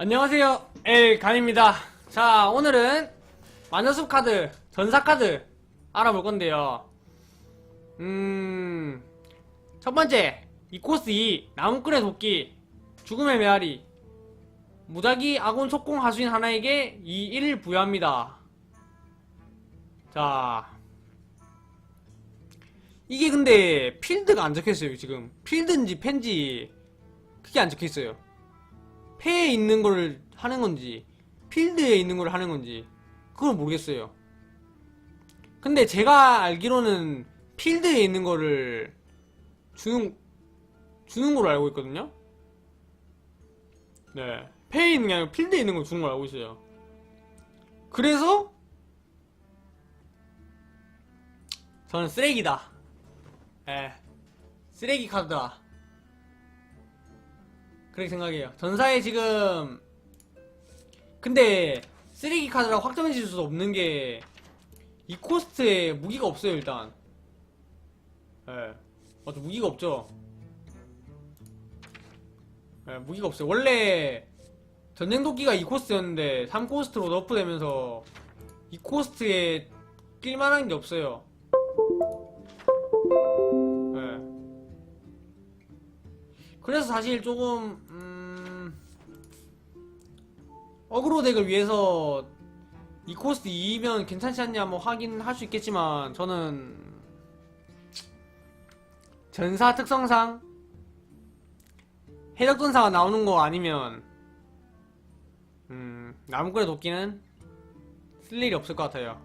안녕하세요. 엘간입니다. 자 오늘은 마녀숲 카드 전사 카드 알아볼 건데요. 음... 첫 번째 이 코스 2 나무꾼의 도끼 죽음의 메아리. 무작위 아군 속공 하수인 하나에게 2, 1을 부여합니다. 자 이게 근데 필드가 안 적혀있어요 지금. 필드인지 펜지 그게 안 적혀있어요 패에 있는 걸 하는 건지 필드에 있는 걸 하는 건지 그걸 모르겠어요. 근데 제가 알기로는 필드에 있는 거를 주는 주는 걸로 알고 있거든요. 네, 패에 있는 게 아니고 필드에 있는 걸 주는 걸 알고 있어요. 그래서 저는 쓰레기다. 예, 쓰레기 카드다. 그렇게 생각해요. 전사에 지금 근데 쓰레기 카드라고 확정해 줄 수 없는 게 이 코스트에 무기가 없어요 일단. 예, 맞죠 무기가 없죠. 예, 무기가 없어요. 원래 전쟁 도끼가 이 코스트였는데 3 코스트로 너프되면서 이 코스트에 낄만한 게 없어요. 그래서 사실 조금 음... 어그로 덱을 위해서 이 코스트 2면 괜찮지 않냐 뭐 하긴 할 수 있겠지만 저는 전사 특성상 해적 전사가 나오는 거 아니면 음 나무꾼의 도끼는 쓸 일이 없을 것 같아요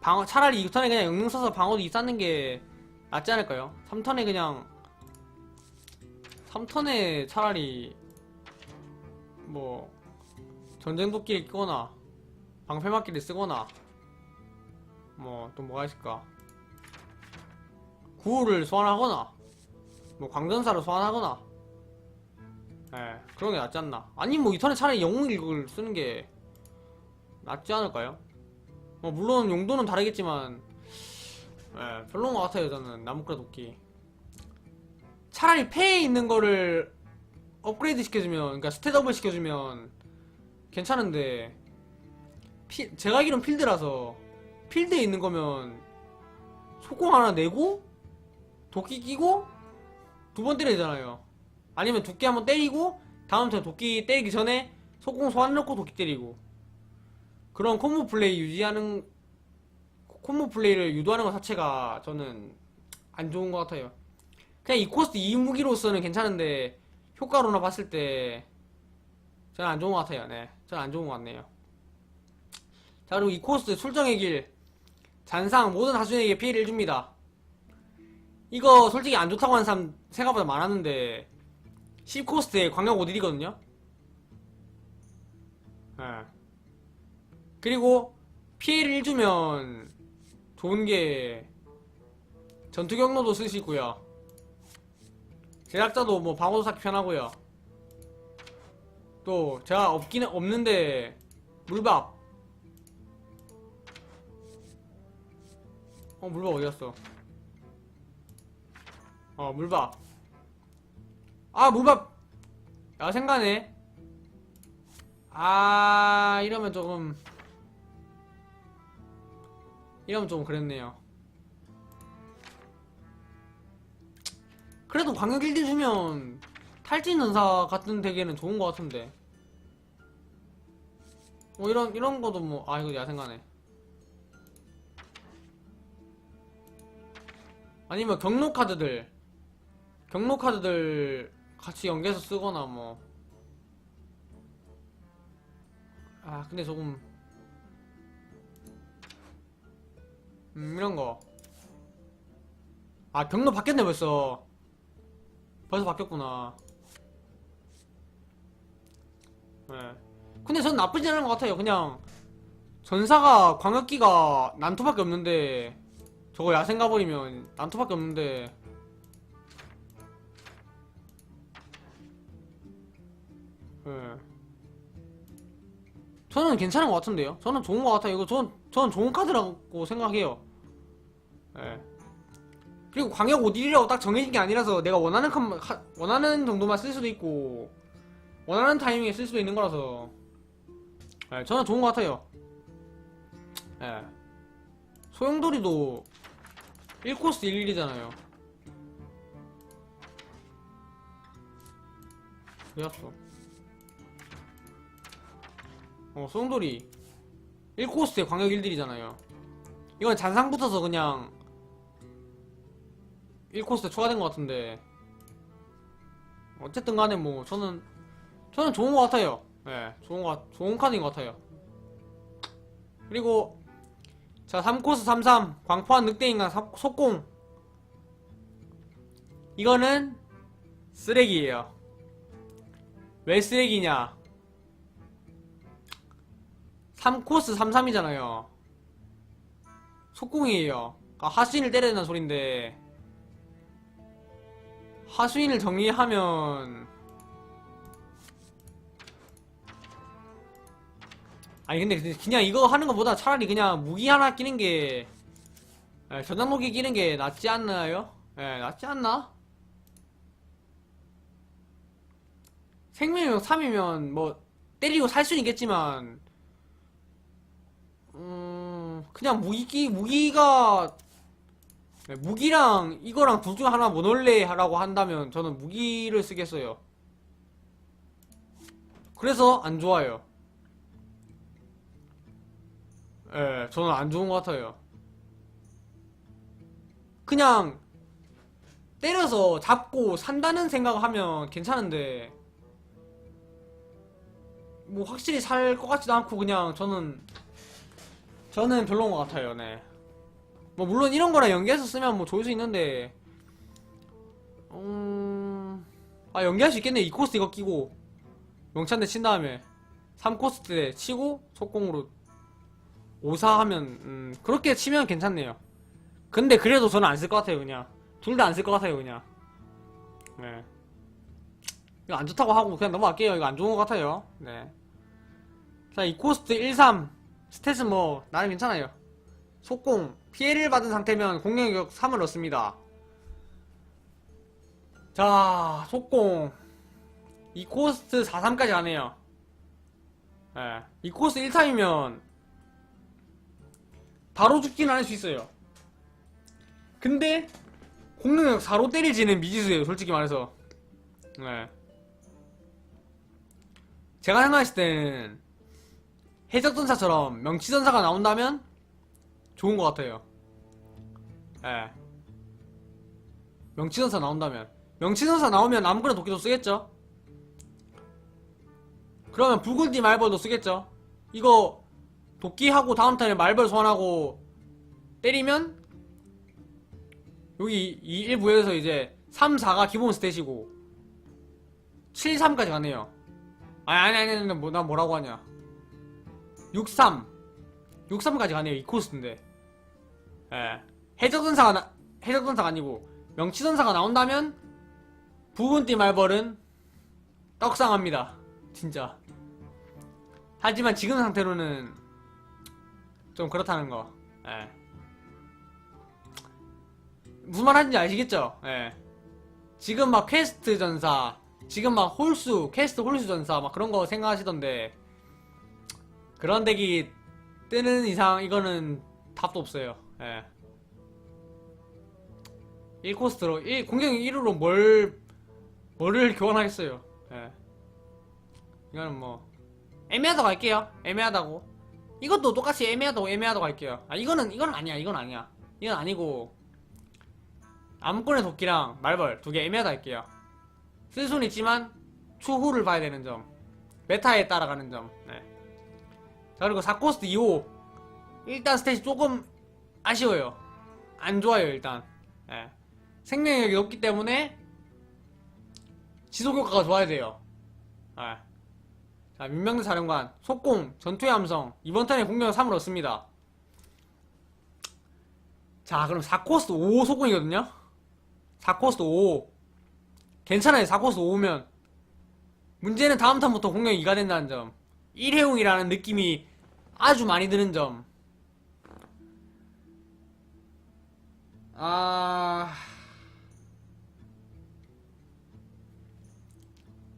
방어 차라리 2턴에 그냥 영능 써서 방어도 2 쌓는 게 낫지 않을까요? 3턴에 그냥 3턴에 차라리 뭐 전쟁도끼를 끼거나 방패막기를 쓰거나 뭐 또 뭐가 있을까? 구호를 소환하거나 뭐 광전사를 소환하거나. 예 그런 게 낫지 않나? 아니 뭐 2턴에 차라리 영웅일극을 쓰는 게 낫지 않을까요? 뭐 물론 용도는 다르겠지만 예 별로인 것 같아요 저는. 나무꾼 도끼 차라리 패에 있는 거를 업그레이드 시켜주면, 그러니까 스탯업을 시켜주면 괜찮은데, 피- 제가 알기론 필드라서, 필드에 있는 거면, 속공 하나 내고, 도끼 끼고, 두 번 때려야 되잖아요. 아니면 두께 한번 때리고, 다음 턴 도끼 때리기 전에, 속공 소환 넣고 도끼 때리고. 그런 콤보 플레이 유지하는, 콤보 플레이를 유도하는 것 자체가 저는 안 좋은 것 같아요. 그냥 이 코스트 2무기로서는 괜찮은데 효과로나 봤을 때 저는 안 좋은 것 같아요. 네, 저는 안 좋은 것 같네요. 자 그리고 이 코스트 출정의 길 잔상 모든 하수인에게 피해를 줍니다. 이거 솔직히 안 좋다고 하는 사람 생각보다 많았는데 10코스트에 광역 5딜이거든요. 네. 그리고 피해를 주면 좋은 게 전투 경로도 쓸 수 있고요. 제작자도 뭐 방어도 쌓기 편하고요. 또 제가 없기는 없는데 물밥. 어 물밥 어디 갔어? 어 물밥. 아 물밥. 야생가네. 아 이러면 조금 이러면 좀 그랬네요. 그래도 광역 1딜 주면 탈진 전사 같은 덱에는 좋은 것 같은데. 뭐 이런 이런 거도 뭐 아 이거 야생가네. 아니면 경로 카드들 경로 카드들 같이 연계해서 쓰거나 뭐. 아 근데 조금 음 이런 거. 아 경로 바뀌었네 벌써. 벌써 바뀌었구나. 네. 근데 전 나쁘지 않은 것 같아요. 그냥 전사가 광역기가 난투밖에 없는데 저거 야생 가버리면 난투밖에 없는데 네. 저는 괜찮은 것 같은데요. 저는 좋은 것 같아요. 이거 전, 저는 좋은 카드라고 생각해요. 예. 그리고 광역 5딜이라고 딱 정해진 게 아니라서 내가 원하는 컷만, 카- 원하는 정도만 쓸 수도 있고 원하는 타이밍에 쓸 수도 있는 거라서. 예, 저는 좋은 것 같아요. 예. 소용돌이도 1코스 1일이잖아요. 왜 왔어 어 소용돌이 1코스에 광역 1딜이잖아요. 이건 잔상 붙어서 그냥 1코스에 추가된 것 같은데. 어쨌든 간에 뭐 저는 저는 좋은 것 같아요. 예 좋은 것 같- 좋은 카드인 것 같아요. 그리고 자 3코스 33 광포한 늑대인간 사- 속공. 이거는 쓰레기예요. 왜 쓰레기냐? 3코스 33이잖아요. 속공이에요. 그러니까 하수인을 때려야 된다는 소린데 하수인을 정리하면 아니 근데 근데 그냥 이거 하는 것보다 차라리 그냥 무기 하나 끼는 게 예, 전장 무기 끼는 게 낫지 않나요? 예, 낫지 않나? 생명력 3이면 뭐 때리고 살 수는 있겠지만 음 그냥 무기 끼 무기가 네, 무기랑 이거랑 둘 중 하나 뭐 넣을래 하라고 한다면 저는 무기를 쓰겠어요. 그래서 안 좋아요. 예, 저는 안 좋은 것 같아요. 그냥 때려서 잡고 산다는 생각을 하면 괜찮은데 뭐 확실히 살 것 같지도 않고 그냥 저는 저는 별로인 것 같아요. 네. 뭐 물론 이런 거랑 연계해서 쓰면 뭐 좋을 수 있는데. 음... 아 연계할 수 있겠네. 2코스 이거 끼고. 명찬대 친 다음에 3코스 때 치고 속공으로 5사 하면 음, 그렇게 치면 괜찮네요. 근데 그래도 저는 안 쓸 것 같아요 그냥. 둘 다 안 쓸 것 같아요 그냥. 네. 이거 안 좋다고 하고 그냥 넘어갈게요. 이거 안 좋은 것 같아요. 네. 자, 이 코스트 1, 3 스탯은 뭐 나름 괜찮아요. 속공 피해를 받은 상태면 공격력 3을 넣습니다. 자 속공. 이 코스트 4-3까지 가네요. 예, 이 코스 1타이면 바로 죽지는 않을 수 있어요. 근데 공격력 4로 때리지는 미지수예요 솔직히 말해서. 예. 제가 생각했을 때는 해적전사처럼 명치전사가 나온다면 좋은 것 같아요. 예. 명치전사 나온다면. 명치전사 나오면 아무거나 도끼도 쓰겠죠? 그러면 붉은띠 말벌도 쓰겠죠? 이거 도끼하고 다음 턴에 말벌 소환하고 때리면 여기 이 1부에서 이제 3, 4가 기본 스탯이고 7, 3까지 가네요. 아니 아니 아니 뭐, 나 뭐라고 하냐 6, 3 6, 3까지 가네요 이 코스인데 예. 해적전사가 나, 해적전사가 아니고 명치전사가 나온다면 부분띠 말벌은 떡상합니다. 진짜. 하지만 지금 상태로는 좀 그렇다는 거. 예. 무슨 말 하는지 아시겠죠? 예. 지금 막 퀘스트 전사, 지금 막 홀수, 퀘스트 홀수 전사 막 그런 거 생각하시던데 그런 덱이 뜨는 이상 이거는 답도 없어요. 예. 1코스트로 1, 공격력 1으로 뭘 뭐를 교환하겠어요. 예. 이거는 뭐 애매하다고 할게요. 애매하다고. 이것도 똑같이 애매하다고 애매하다고 할게요. 아 이거는 이건 아니야. 이건 아니야. 이건 아니고 암권의 도끼랑 말벌 두 개 애매하다 할게요. 쓸 수는 있지만 추후를 봐야 되는 점. 메타에 따라가는 점. 네. 자 그리고 4코스트 2호 일단 스탯이 조금 아쉬워요. 안 좋아요 일단. 예. 생명력이 높기 때문에 지속 효과가 좋아야 돼요. 예. 자 민명대 사령관 속공 전투의 함성 이번 턴에 공격력 3을 얻습니다. 자 그럼 4코스트 5 속공이거든요. 4코스트 5 괜찮아요 4코스트 5면 문제는 다음 턴부터 공격 2가 된다는 점 1회용이라는 느낌이 아주 많이 드는 점 아...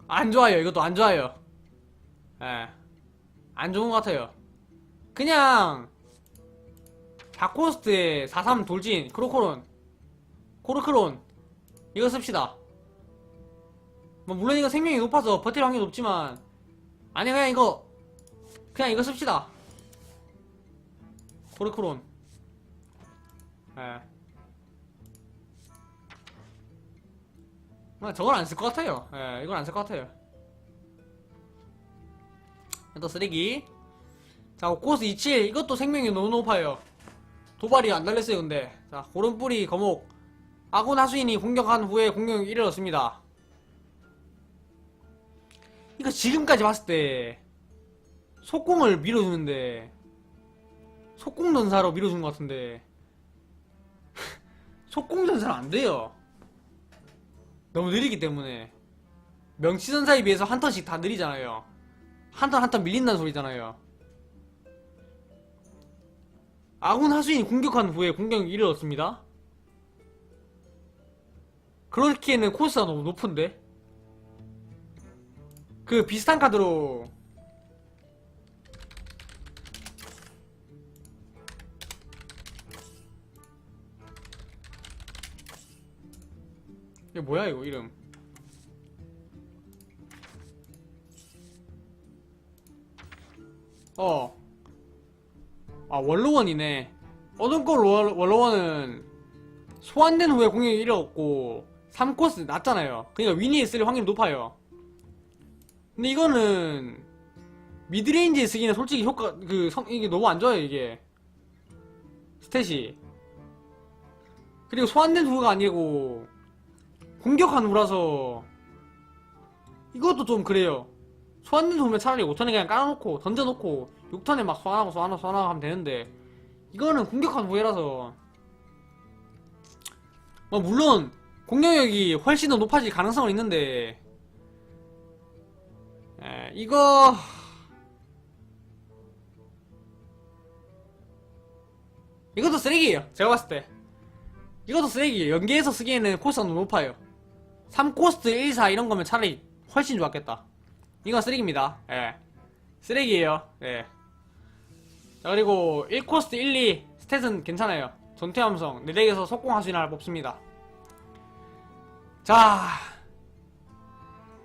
안 좋아요. 이것도 안 좋아요. 예. 안 좋은 것 같아요. 그냥, 다코스트의 43 돌진, 크로코론, 코르크론, 이거 씁시다. 뭐, 물론 이거 생명이 높아서 버틸 확률이 높지만, 아니, 그냥 이거, 그냥 이거 씁시다. 코르크론. 예. 저건 안 쓸 것 같아요. 예, 이건 안 쓸 것 같아요. 또 쓰레기. 자, 코스 27. 이것도 생명이 너무 높아요. 도발이 안 달렸어요, 근데. 자, 고른뿌리 거목. 아군 하수인이 공격한 후에 공격력 1을 얻습니다. 이거 지금까지 봤을 때, 속공을 밀어주는데, 속공 전사로 밀어주는 것 같은데, 속공 전사는 안 돼요. 너무 느리기 때문에. 명치 전사에 비해서 한 턴씩 다 느리잖아요. 한 턴 한 턴 밀린다는 소리잖아요. 아군 하수인이 공격한 후에 공격력 1을 얻습니다. 그렇기에는 코스가 너무 높은데? 그 비슷한 카드로 뭐야 이거 이름 어. 아, 원로원이네. 어둠골 월- 원로원은 소환된 후에 공격이 1을 얻고 3코스 낮잖아요. 그러니까 위니에 쓸 확률이 높아요. 근데 이거는 미드레인지에 쓰기는 솔직히 효과 그 성, 이게 너무 안 좋아요 이게 스탯이 그리고 소환된 후가 아니고 공격한 후라서. 이것도 좀 그래요. 소환된 후면 차라리 5턴에 그냥 깔아놓고 던져놓고 6턴에 막 소환하고 소환하고 소환하고 하면 되는데 이거는 공격한 후에라서. 뭐 물론 공격력이 훨씬 더 높아질 가능성은 있는데 에, 이거 이것도 쓰레기예요. 제가 봤을 때. 이것도 쓰레기예요. 연계해서 쓰기에는 코스가 너무 높아요 3코스트 1, 4 이런 거면 차라리 훨씬 좋았겠다. 이건 쓰레기입니다. 예. 쓰레기예요. 예. 자, 그리고 1코스트 1, 2 스탯은 괜찮아요. 전투 함성 내 덱에서 속공 하수인 하나 뽑습니다. 자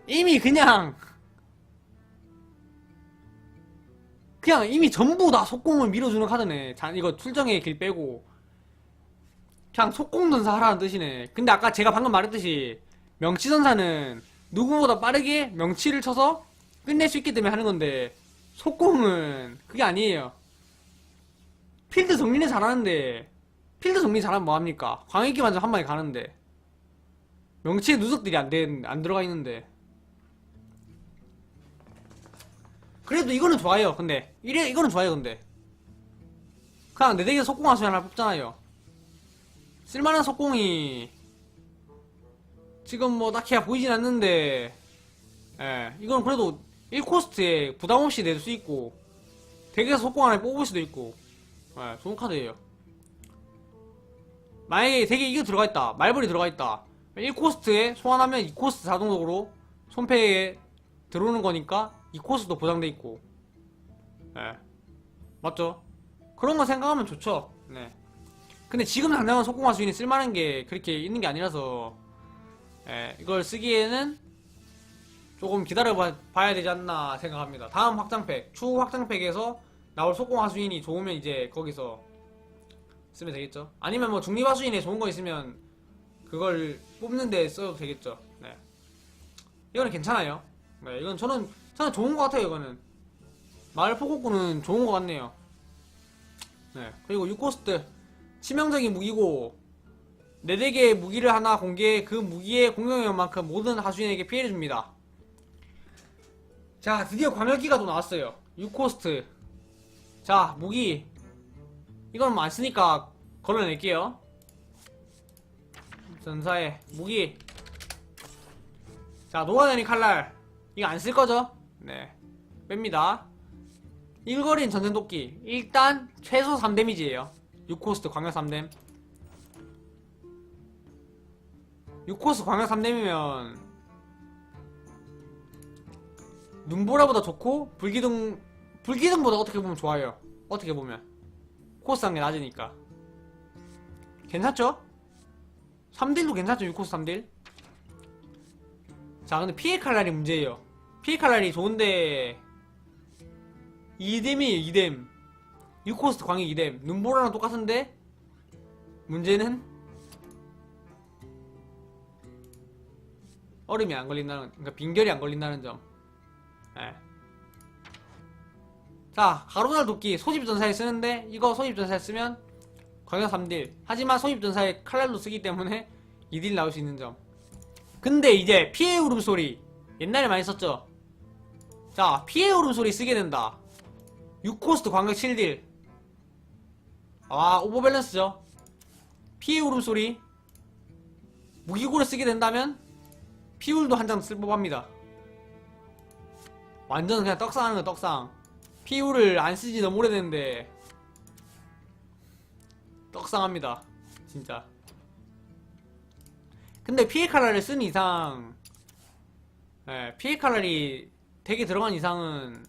이미 그냥 그냥 이미 전부 다 속공을 밀어주는 카드네. 자, 이거 출정의 길 빼고. 그냥 속공 전사 하라는 뜻이네. 근데 아까 제가 방금 말했듯이 명치 전사는 누구보다 빠르게 명치를 쳐서 끝낼 수 있기 때문에 하는 건데 속공은 그게 아니에요. 필드 정리는 잘하는데 필드 정리 잘하면 뭐합니까? 광역기 완전 한 방에 가는데 명치의 누적들이 안, 된, 안 들어가 있는데 그래도 이거는 좋아요 근데 이래 이거는 좋아요 근데 그냥 내 덱에 속공 하수 하나 뽑잖아요 쓸만한 속공이 지금 뭐 딱히 보이진 않는데 예 이건 그래도 1코스트에 부담 없이 낼 수 있고 덱에서 속공 하나 뽑을 수도 있고 예 좋은 카드예요 만약에 덱에 이거 들어가 있다 말벌이 들어가 있다 1코스트에 소환하면 2코스트 자동적으로 손패에 들어오는 거니까 이 코스도 보장돼 있고, 예, 맞죠? 그런 거 생각하면 좋죠. 네. 근데 지금 당장은 속공화 수인이 쓸만한 게 그렇게 있는 게 아니라서, 예, 이걸 쓰기에는 조금 기다려 봐야 되지 않나 생각합니다. 다음 확장팩, 추후 확장팩에서 나올 속공화 수인이 좋으면 이제 거기서 쓰면 되겠죠. 아니면 뭐 중립화 수인에 좋은 거 있으면 그걸 뽑는데 써도 되겠죠. 네. 이거는 괜찮아요. 네, 이건 저는 저는 좋은 것 같아요. 이거는 마을 포고꾸는 좋은 것 같네요. 네, 그리고 6코스트 치명적인 무기고 네 대개의 무기를 하나 공개해 그 무기의 공격력만큼 모든 하수인에게 피해를 줍니다. 자, 드디어 광역기가 또 나왔어요. 6코스트. 자, 무기. 이건 뭐 안 쓰니까 걸어낼게요. 전사의 무기. 자, 녹아내린 칼날. 이거 안 쓸 거죠? 네. 뺍니다. 일거리인 전쟁도끼. 일단, 최소 3데미지예요 6코스트 광역 3뎀. 6코스 광역 3뎀이면, 눈보라보다 좋고 불기둥 불기둥보다 어떻게 보면 좋아요. 어떻게 보면. 코스 한게 낮으니까. 괜찮죠? 3딜도 괜찮죠? 6코스 3딜? 자 근데 피해 칼날이 문제예요. 피해 칼날이 좋은데 2뎀이에요 2뎀 6코스트 광역 2뎀 눈보라랑 똑같은데 문제는 얼음이 안 걸린다는 그러니까 빈결이 안 걸린다는 점. 예. 자 가로날 도끼 소집전사에 쓰는데 이거 소집전사에 쓰면 광역 3딜. 하지만 소집전사에 칼날로 쓰기 때문에 2딜 나올 수 있는 점. 근데 이제 피해 울음소리. 옛날에 많이 썼죠? 자 피해 울음소리 쓰게 된다. 6코스트 광역 7딜. 아 오버밸런스죠? 피해 울음소리. 무기고를 쓰게 된다면 피울도 한 장 쓸 법합니다. 완전 그냥 떡상하는 거 떡상. 피울을 안 쓰지 너무 오래됐는데. 떡상합니다. 진짜. 근데 피해 칼날을 쓴 이상 예, 칼날이 되게 들어간 이상은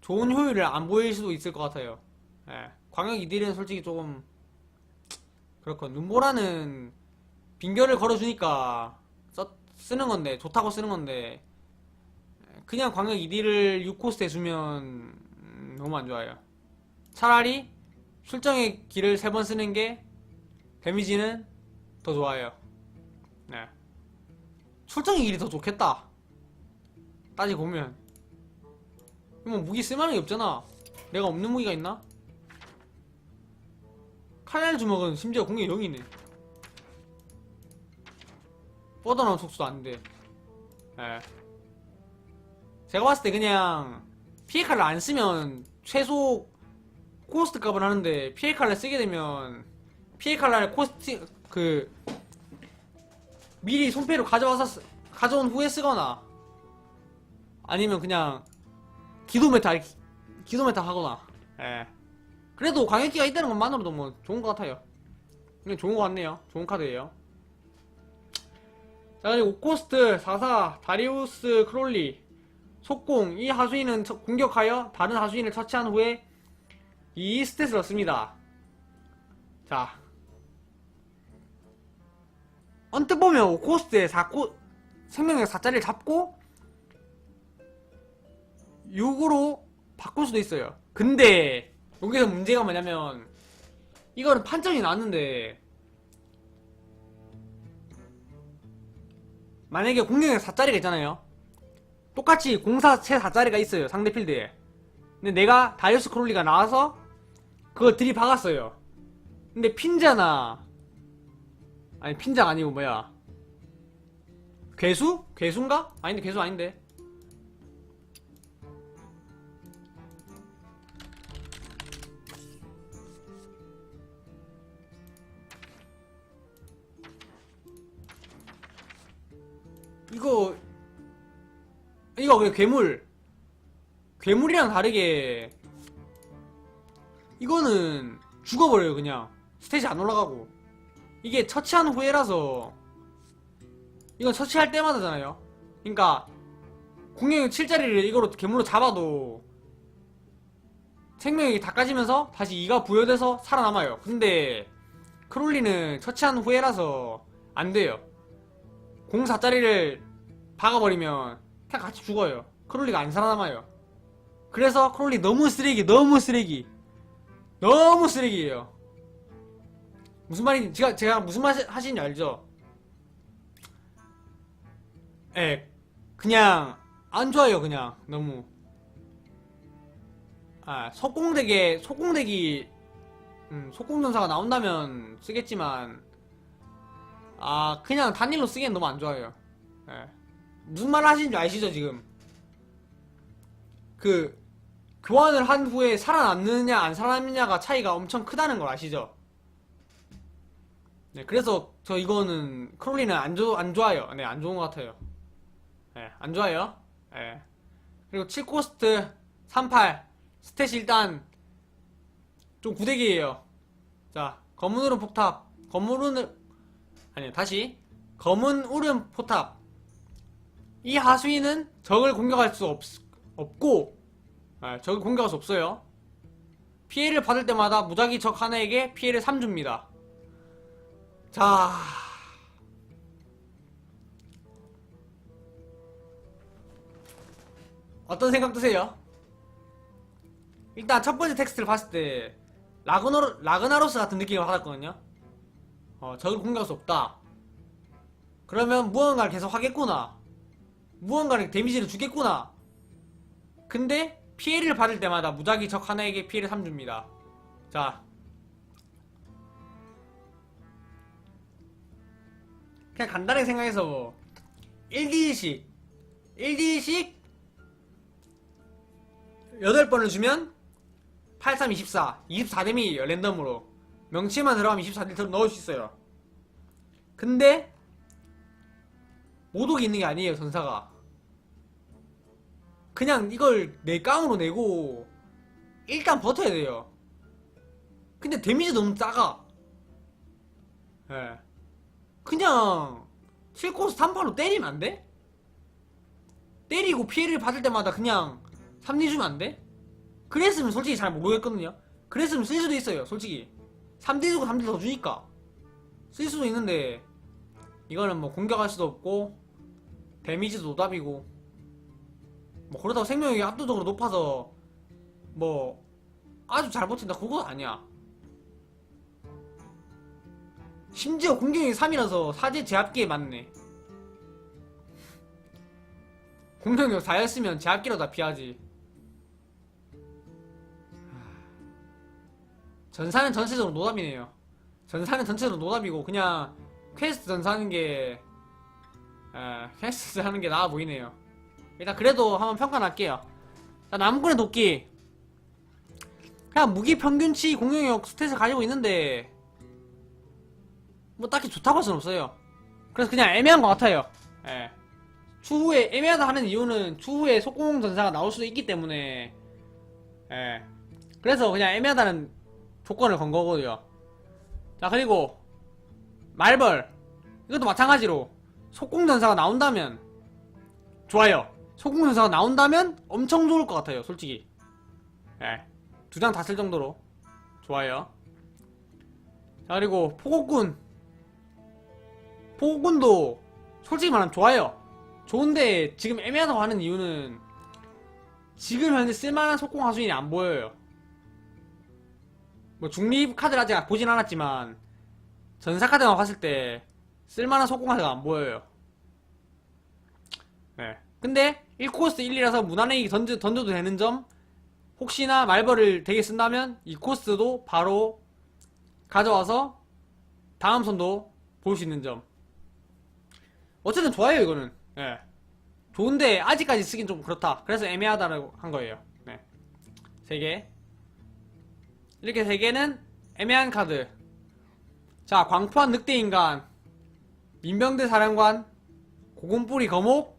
좋은 효율을 안 보일 수도 있을 것 같아요. 예, 광역 이딜은 솔직히 조금 그렇고 눈보라는 빙결을 걸어주니까 써, 쓰는 건데 좋다고 쓰는 건데 그냥 광역 2D를 6코스트에 주면 음, 너무 안 좋아요. 차라리 출정의 길을 3번 쓰는 게 데미지는 더 좋아요. 네. 출정의 길이 더 좋겠다. 따지고 보면. 뭐 무기 쓸만한 게 없잖아. 내가 없는 무기가 있나? 칼날 주먹은 심지어 공격 0이네. 뻗어나온 속수도 안 돼. 예. 제가 봤을 때 그냥 피해 칼을 안 쓰면 최소 코스트 값을 하는데 피해 칼을 쓰게 되면 피해 칼날 코스트 그 미리 손패로 가져와서 쓰- 가져온 후에 쓰거나 아니면 그냥 기도 메타 기도 메타 하거나. 예. 그래도 광역기가 있다는 것만으로도 뭐 좋은 것 같아요. 그냥 좋은 것 같네요. 좋은 카드예요 자 그리고 5코스트 44 다리우스 크롤리 속공 이 하수인은 처- 공격하여 다른 하수인을 처치한 후에 이 스탯을 얻습니다. 자 언뜻 보면 5코스트에 4코 생명력 4짜리를 잡고 6으로 바꿀 수도 있어요. 근데 여기서 문제가 뭐냐면 이거는 판정이 나왔는데 만약에 공격력 4짜리가 있잖아요. 똑같이 공사 채 4짜리가 있어요 상대 필드에 근데 내가 다이어스 크롤리가 나와서 그거 들이박았어요 근데 핀자나 아니 핀자가 아니고 뭐야 괴수? 괴수인가? 아닌데 괴수 아닌데 이거 이거 왜 괴물. 괴물이랑 다르게. 이거는 죽어버려요 그냥. 스테이지 안 올라가고. 이게 처치한 후에라서. 이건 처치할 때마다잖아요. 그러니까 공격력 7짜리를 이거로 괴물로 잡아도 생명력이 다 까지면서 다시 2가 부여돼서 살아남아요. 근데 크롤리는 처치한 후에라서 안 돼요. 공 4짜리를 박아버리면 그냥 같이 죽어요. 크롤리가 안 살아남아요. 그래서 크롤리 너무 쓰레기, 너무 쓰레기. 너무 쓰레기예요. 무슨 말인지, 제가, 제가 무슨 말 하시는지 알죠? 예, 그냥, 안 좋아요, 그냥, 너무. 아, 속공대기, 속공대기, 음, 속공전사가 나온다면 쓰겠지만, 아, 그냥 단일로 쓰기엔 너무 안 좋아요. 예. 무슨 말 하시는지 아시죠 지금? 그 교환을 한 후에 살아남느냐 안 살아남느냐가 차이가 엄청 크다는 걸 아시죠? 네 그래서 저 이거는 크롤리는 안, 좋, 안 좋아요. 네안 좋은 것 같아요. 네안 좋아요. 네. 그리고 7코스트 38 스탯이 일단 좀 구대기예요. 자 검은 울음 폭탑. 검은 울음 아니 다시. 검은 울음 포탑 이 하수인은 적을 공격할 수 없, 없고 아, 적을 공격할 수 없어요. 피해를 받을 때마다 무작위 적 하나에게 피해를 3줍니다. 자. 어떤 생각 드세요? 일단 첫 번째 텍스트를 봤을 때 라그나로, 라그나로스 같은 느낌을 받았거든요. 어, 적을 공격할 수 없다. 그러면 무언가를 계속 하겠구나. 무언가를 데미지를 주겠구나. 근데 피해를 받을 때마다 무작위 적 하나에게 피해를 3줍니다. 자. 그냥 간단하게 생각해서 1D씩 1D씩 8번을 주면 8, 3, 24 24데미예요 랜덤으로 명치만 들어가면 24딜 넣을 수 있어요 근데 모독이 있는 게 아니에요 전사가 그냥 이걸 내 깡으로 내고 일단 버텨야 돼요. 근데 데미지 너무 작아. 예. 그냥 7코스 3파로 때리면 안 돼? 때리고 피해를 받을 때마다 그냥 3리 주면 안 돼? 그랬으면 솔직히 잘 모르겠거든요. 그랬으면 쓸 수도 있어요 솔직히. 3대 주고 3대 더 주니까. 쓸 수도 있는데 이거는 뭐 공격할 수도 없고 데미지도 노답이고 뭐 그렇다고 생명력이 압도적으로 높아서 뭐 아주 잘 버틴다. 그건 아니야. 심지어 공격력이 3이라서 사제 제압기에 맞네. 공격력 4였으면 제압기로 다 피하지. 전사는 전체적으로 노답이네요. 전사는 전체적으로 노답이고 그냥 퀘스트 전사하는 게 에, 퀘스트 하는 게 나아 보이네요 일단 그래도 한번 평가할게요. 자 남군의 도끼. 그냥 무기 평균치 공격력 스탯을 가지고 있는데 뭐 딱히 좋다고 할 수는 없어요. 그래서 그냥 애매한 것 같아요. 예. 추후에 애매하다 하는 이유는 추후에 속공 전사가 나올 수도 있기 때문에. 예. 그래서 그냥 애매하다는 조건을 건 거고요. 자 그리고 말벌. 이것도 마찬가지로 속공 전사가 나온다면 좋아요 속공 전사가 나온다면 엄청 좋을 것 같아요 솔직히. 예. 두 장 다 쓸 정도로. 좋아요. 자 그리고 포고꾼. 포고꾼도 솔직히 말하면 좋아요. 좋은데 지금 애매하다고 하는 이유는 지금 현재 쓸만한 속공 하수인이 안 보여요. 뭐 중립 카드를 아직 보진 않았지만 전사 카드만 봤을 때 쓸만한 속공 카드가 안 보여요. 네. 근데 1코스 1이라서 무난하게 던져, 던져도 되는 점? 혹시나 말벌을 되게 쓴다면 이 코스도 바로 가져와서 다음 선도 볼 수 있는 점. 어쨌든 좋아요 이거는. 예. 좋은데 아직까지 쓰긴 좀 그렇다. 그래서 애매하다라고 한 거예요. 네. 3개. 이렇게 3개는 애매한 카드. 자 광포한 늑대인간. 민병대 사령관. 고군뿌리 거목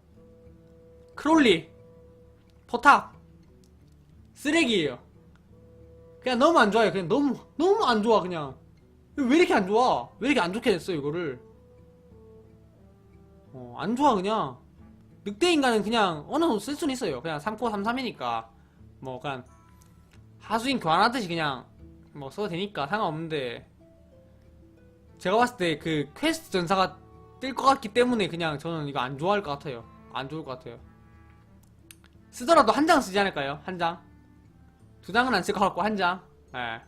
크롤리 포탑 쓰레기예요. 그냥 너무 안 좋아요. 그냥 너무 너무 안 좋아 그냥. 왜 이렇게 안 좋아? 왜 이렇게 안 좋게 됐어 이거를? 어, 안 좋아 그냥. 늑대 인간은 그냥 어느 정도 쓸 수는 있어요. 그냥 3코 33이니까. 뭐 그냥 하수인 교환하듯이 그냥 뭐 써도 되니까 상관없는데. 제가 봤을 때 그 퀘스트 전사가 뜰 것 같기 때문에 그냥 저는 이거 안 좋아할 것 같아요. 안 좋을 것 같아요 쓰더라도 한 장 쓰지 않을까요? 한 장? 두 장은 안 쓸 것 같고 한 장? 예.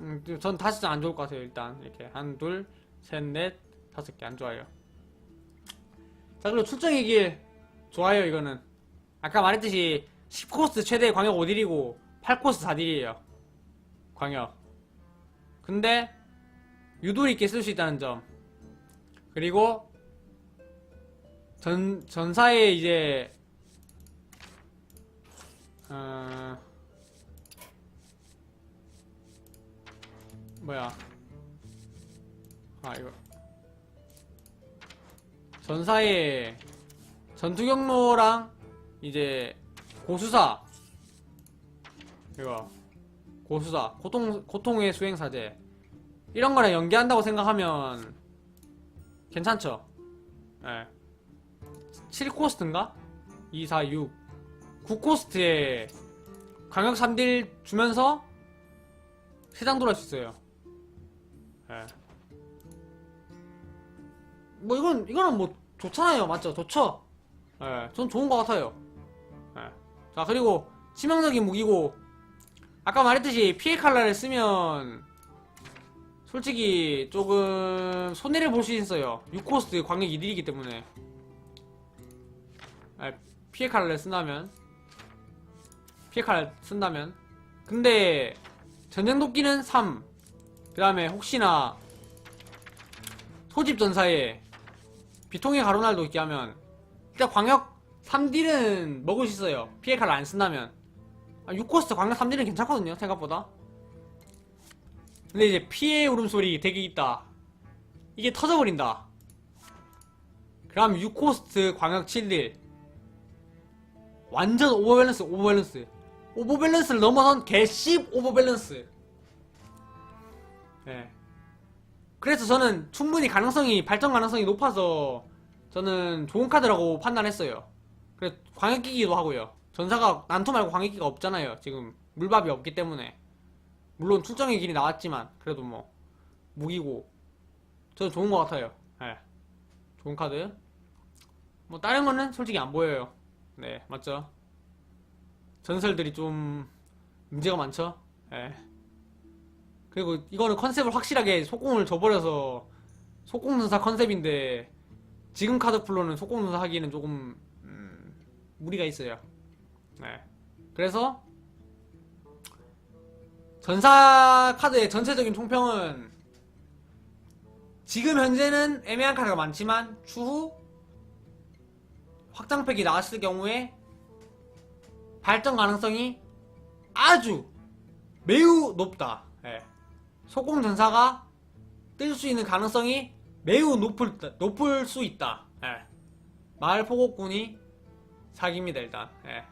음, 전 다섯 장 안 좋을 것 같아요 일단 이렇게 한, 둘, 셋, 넷, 다섯 개 안 좋아요 자 그리고 출정의 길 좋아요 이거는 아까 말했듯이 10코스 최대 광역 5딜이고 8코스 4딜이에요 광역 근데 유도리 있게 쓸 수 있다는 점 그리고 전 전사에 이제 어... 뭐야? 아 이거. 전사에 전투 경로랑 이제 고수사. 이거. 고수사. 고통 고통의 수행사제. 이런 거랑 연계한다고 생각하면 괜찮죠. 예. 7코스트인가? 2, 4, 6 9코스트에 광역 3딜 주면서 3장 돌할 수 있어요. 예. 뭐 이건 이거는 뭐 좋잖아요. 맞죠? 좋죠? 예, 전 좋은 것 같아요. 예. 자 그리고 치명적인 무기고 아까 말했듯이 피해 칼날을 쓰면 솔직히 조금 손해를 볼 수 있어요. 6코스트 광역 2딜이기 때문에. 아, 피해 칼날을 쓴다면 피해 칼날 쓴다면. 근데 전쟁 도끼는 3 그 다음에 혹시나 소집 전사에 비통의 가로날도 있게 하면 일단 광역 3딜은 먹을 수 있어요. 피해 칼날 안 쓴다면. 아, 6코스트 광역 3딜은 괜찮거든요 생각보다. 근데 이제 피해 울음소리 되게 있다. 이게 터져버린다. 그럼 6코스트 광역 7딜. 완전 오버밸런스 오버밸런스 오버밸런스를 넘어선 개씹 오버밸런스. 예. 그래서 저는 충분히 가능성이 발전 가능성이 높아서 저는 좋은 카드라고 판단했어요. 그래 광역기기도 하고요. 전사가 난투 말고 광역기가 없잖아요. 지금 물밥이 없기 때문에. 물론 출정의 길이 나왔지만 그래도 뭐 무기고. 저는 좋은 것 같아요. 예. 좋은 카드. 뭐 다른 거는 솔직히 안 보여요. 네 맞죠 전설들이 좀 문제가 많죠 예. 그리고 이거는 컨셉을 확실하게 속공을 줘버려서 속공전사 컨셉인데 지금 카드 풀로는 속공전사 하기에는 조금 음, 무리가 있어요 네. 그래서 전사 카드의 전체적인 총평은 지금 현재는 애매한 카드가 많지만 추후 확장팩이 나왔을 경우에 발전 가능성이 아주 매우 높다. 예. 소공 전사가 뜰 수 있는 가능성이 매우 높을 높을 수 있다. 예. 마을 포곡군이 사기입니다 일단. 예.